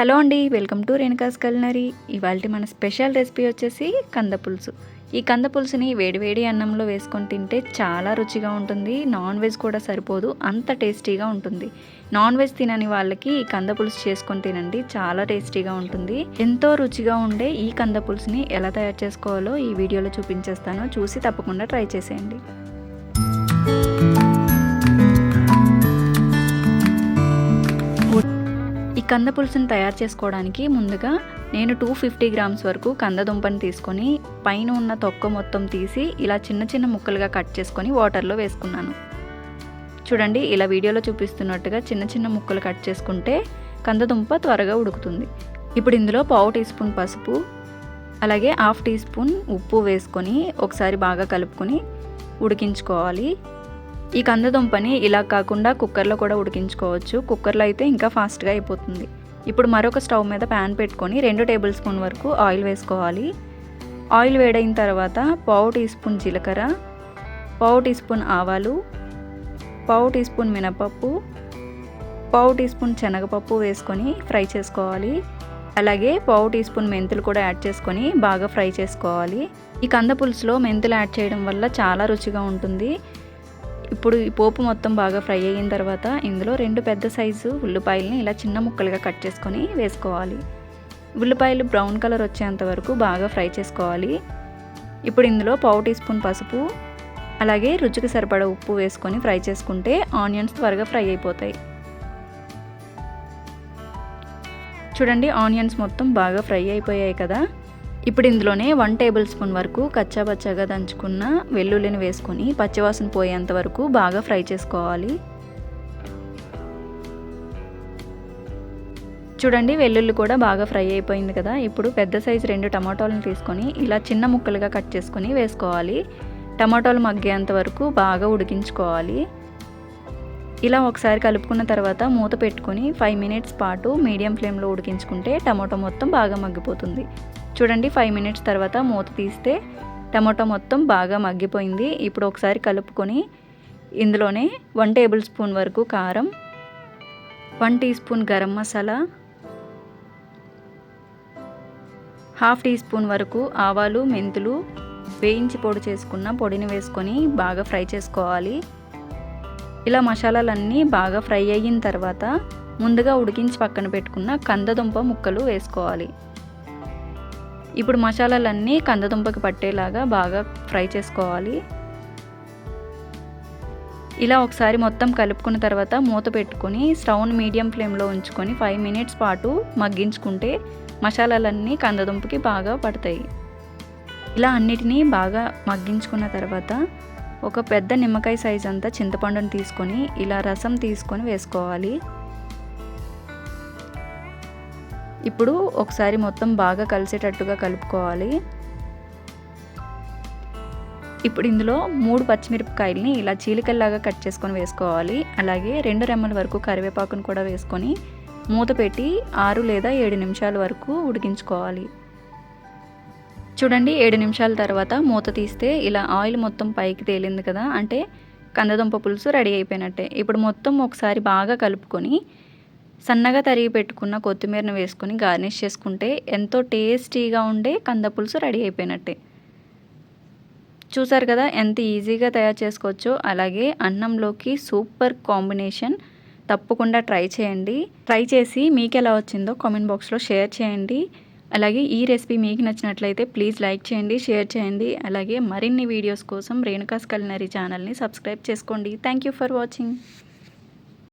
Hello అండి welcome to Renuka's culinary. ఇవాళ మన స్పెషల్ రెసిపీ వచ్చేసి కంద పులుసు. ఈ కంద పులుసుని వేడివేడి అన్నంలో వేసుకొని తింటే చాలా రుచిగా ఉంటుంది నాన్ వెజ్ కూడా సరిపోదు అంత టేస్టీగా ఉంటుంది. నాన్ వెజ్ తినని వాళ్ళకి ఈ కంద పులుసు చేసుకొని తినండి చాలా టేస్టీగా ఉంటుంది. ఎంతో రుచిగా ఉండే ఈ కంద పులుసుని ఎలా తయారు చేసుకోవాలో ఈ వీడియోలో చూపించేస్తాను చూసి తప్పకుండా ట్రై చేసేయండి. కంద పులుసును తయారు చేసుకోవడానికి ముందుగా నేను టూ ఫిఫ్టీ గ్రామ్స్ వరకు కందదుంపని తీసుకొని పైన ఉన్న తొక్క మొత్తం తీసి ఇలా చిన్న చిన్న ముక్కలుగా కట్ చేసుకొని వాటర్లో వేసుకున్నాను. చూడండి ఇలా వీడియోలో చూపిస్తున్నట్టుగా చిన్న చిన్న ముక్కలు కట్ చేసుకుంటే కందదుంప త్వరగా ఉడుకుతుంది. ఇప్పుడు ఇందులో పావు టీ స్పూన్ పసుపు అలాగే హాఫ్ టీ స్పూన్ ఉప్పు వేసుకొని ఒకసారి బాగా కలుపుకొని ఉడికించుకోవాలి. ఈ కందదుంపని ఇలా కాకుండా కుక్కర్లో కూడా ఉడికించుకోవచ్చు. కుక్కర్లో అయితే ఇంకా ఫాస్ట్గా అయిపోతుంది. ఇప్పుడు మరొక స్టవ్ మీద ప్యాన్ పెట్టుకొని రెండు టేబుల్ స్పూన్ వరకు ఆయిల్ వేసుకోవాలి. ఆయిల్ వేడైన తర్వాత పావు టీ స్పూన్ జీలకర్ర పావు టీ స్పూన్ ఆవాలు పావు టీ స్పూన్ మినపప్పు పావు టీ స్పూన్ శనగపప్పు వేసుకొని ఫ్రై చేసుకోవాలి. అలాగే పావు టీ స్పూన్ మెంతులు కూడా యాడ్ చేసుకొని బాగా ఫ్రై చేసుకోవాలి. ఈ కంద పులుసులో మెంతులు యాడ్ చేయడం వల్ల చాలా రుచిగా ఉంటుంది. ఇప్పుడు ఈ పోపు మొత్తం బాగా ఫ్రై అయిన తర్వాత ఇందులో రెండు పెద్ద సైజు ఉల్లిపాయలని ఇలా చిన్న ముక్కలుగా కట్ చేసుకొని వేసుకోవాలి. ఉల్లిపాయలు బ్రౌన్ కలర్ వచ్చేంత వరకు బాగా ఫ్రై చేసుకోవాలి. ఇప్పుడు ఇందులో పావు టీ స్పూన్ పసుపు అలాగే రుచికి సరిపడా ఉప్పు వేసుకొని ఫ్రై చేసుకుంటే ఆనియన్స్ త్వరగా ఫ్రై అయిపోతాయి. చూడండి ఆనియన్స్ మొత్తం బాగా ఫ్రై అయిపోయాయి కదా. ఇప్పుడు ఇందులోనే వన్ టేబుల్ స్పూన్ వరకు కచ్చాపచ్చాగా దంచుకున్న వెల్లుల్లిని వేసుకొని పచ్చివాసన పోయేంత వరకు బాగా ఫ్రై చేసుకోవాలి. చూడండి వెల్లుల్లి కూడా బాగా ఫ్రై అయిపోయింది కదా. ఇప్పుడు పెద్ద సైజు రెండు టమాటోలను తీసుకొని ఇలా చిన్న ముక్కలుగా కట్ చేసుకొని వేసుకోవాలి. టమాటోలు మగ్గేంత వరకు బాగా ఉడికించుకోవాలి. ఇలా ఒకసారి కలుపుకున్న తర్వాత మూత పెట్టుకొని ఫైవ్ మినిట్స్ పాటు మీడియం ఫ్లేమ్లో ఉడికించుకుంటే టమాటో మొత్తం బాగా మగ్గిపోతుంది. చూడండి ఫైవ్ మినిట్స్ తర్వాత మూత తీస్తే టమాటో మొత్తం బాగా మగ్గిపోయింది. ఇప్పుడు ఒకసారి కలుపుకొని ఇందులోనే వన్ టేబుల్ స్పూన్ వరకు కారం one teaspoon garam masala half teaspoon వరకు ఆవాలు మెంతులు వేయించి పొడి చేసుకున్న పొడిని వేసుకొని బాగా ఫ్రై చేసుకోవాలి. ఇలా మసాలాలన్నీ బాగా ఫ్రై అయిన తర్వాత ముందుగా ఉడికించి పక్కన పెట్టుకున్న కందదుంప ముక్కలు వేసుకోవాలి. ఇప్పుడు మసాలాలన్నీ కందదుంపకి పట్టేలాగా బాగా ఫ్రై చేసుకోవాలి. ఇలా ఒకసారి మొత్తం కలుపుకున్న తర్వాత మూత పెట్టుకొని స్టవ్ని మీడియం ఫ్లేమ్లో ఉంచుకొని ఫైవ్ మినిట్స్ పాటు మగ్గించుకుంటే మసాలాలన్నీ కందదుంపకి బాగా పడతాయి. ఇలా అన్నిటినీ బాగా మగ్గించుకున్న తర్వాత ఒక పెద్ద నిమ్మకాయ సైజ్ అంతా చింతపండుని తీసుకొని ఇలా రసం తీసుకొని వేసుకోవాలి. ఇప్పుడు ఒకసారి మొత్తం బాగా కలిసేటట్టుగా కలుపుకోవాలి. ఇప్పుడు ఇందులో మూడు పచ్చిమిరపకాయలని ఇలా చీలికల్లాగా కట్ చేసుకొని వేసుకోవాలి. అలాగే రెండు రెమ్మల వరకు కరివేపాకును కూడా వేసుకొని మూత పెట్టి ఆరు లేదా ఏడు నిమిషాల వరకు ఉడికించుకోవాలి. చూడండి ఏడు నిమిషాల తర్వాత మూత తీస్తే ఇలా ఆయిల్ మొత్తం పైకి తేలింది కదా అంటే కందదుంప పులుసు రెడీ అయిపోయినట్టే. ఇప్పుడు మొత్తం ఒకసారి బాగా కలుపుకొని సన్నగా తరిగి పెట్టుకున్న కొత్తిమీరను వేసుకొని గార్నిష్ చేసుకుంటే ఎంతో టేస్టీగా ఉండే కంద పులుసు రెడీ అయిపోయినట్టే. చూసారు కదా ఎంత ఈజీగా తయారు చేసుకోవచ్చో? అలాగే అన్నంలోకి సూపర్ కాంబినేషన్ తప్పకుండా ట్రై చేయండి. ట్రై చేసి మీకు ఎలా వచ్చిందో కామెంట్ బాక్స్లో షేర్ చేయండి. అలాగే ఈ రెసిపీ మీకు నచ్చినట్లయితే ప్లీజ్ లైక్ చేయండి షేర్ చేయండి. అలాగే మరిన్ని వీడియోస్ కోసం రేణుకాస్ కలినరీ ఛానల్ని సబ్స్క్రైబ్ చేసుకోండి. Thank you for watching.